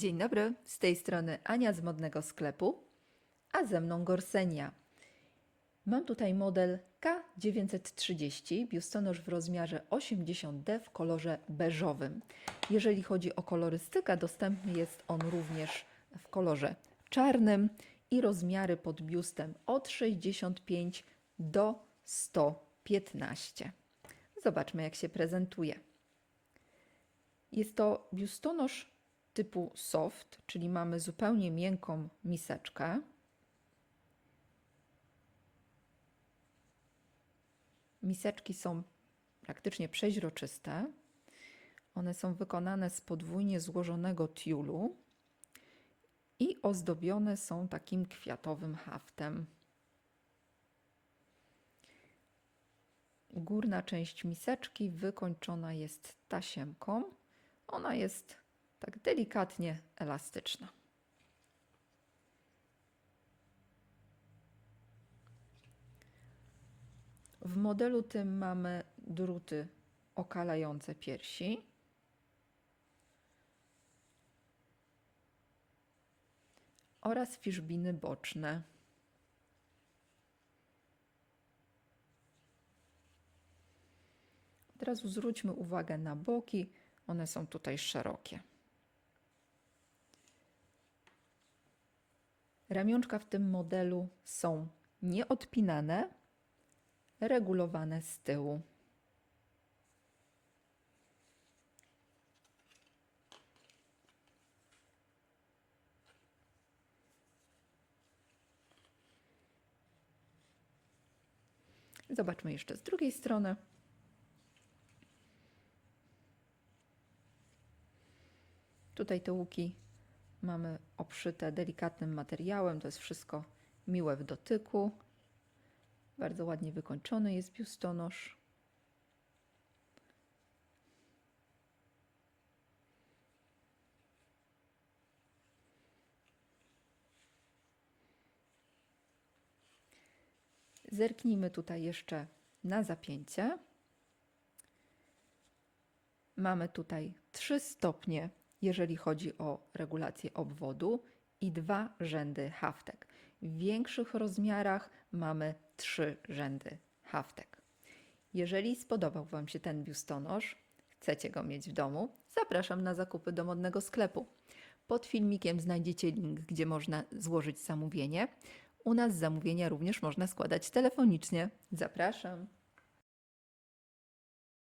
Dzień dobry, z tej strony Ania z modnego sklepu, a ze mną Gorsenia. Mam tutaj model K930, biustonosz w rozmiarze 80D w kolorze beżowym. Jeżeli chodzi o kolorystykę, dostępny jest on również w kolorze czarnym i rozmiary pod biustem od 65 do 115. Zobaczmy, jak się prezentuje. Jest to biustonosz typu soft, czyli mamy zupełnie miękką miseczkę. Miseczki są praktycznie przeźroczyste. One są wykonane z podwójnie złożonego tiulu i ozdobione są takim kwiatowym haftem. Górna część miseczki wykończona jest tasiemką. Ona jest tak delikatnie elastyczna. W modelu tym mamy druty okalające piersi. Oraz fiszbiny boczne. Od razu zwróćmy uwagę na boki. One są tutaj szerokie. Ramionczka w tym modelu są nieodpinane, regulowane z tyłu. Zobaczmy jeszcze z drugiej strony. Tutaj te łuki mamy obszyte delikatnym materiałem. To jest wszystko miłe w dotyku. Bardzo ładnie wykończony jest biustonosz. Zerknijmy tutaj jeszcze na zapięcie. Mamy tutaj 3 stopnie, jeżeli chodzi o regulację obwodu i dwa rzędy haftek. W większych rozmiarach mamy trzy rzędy haftek. Jeżeli spodobał Wam się ten biustonosz, chcecie go mieć w domu, zapraszam na zakupy do modnego sklepu. Pod filmikiem znajdziecie link, gdzie można złożyć zamówienie. U nas zamówienia również można składać telefonicznie. Zapraszam.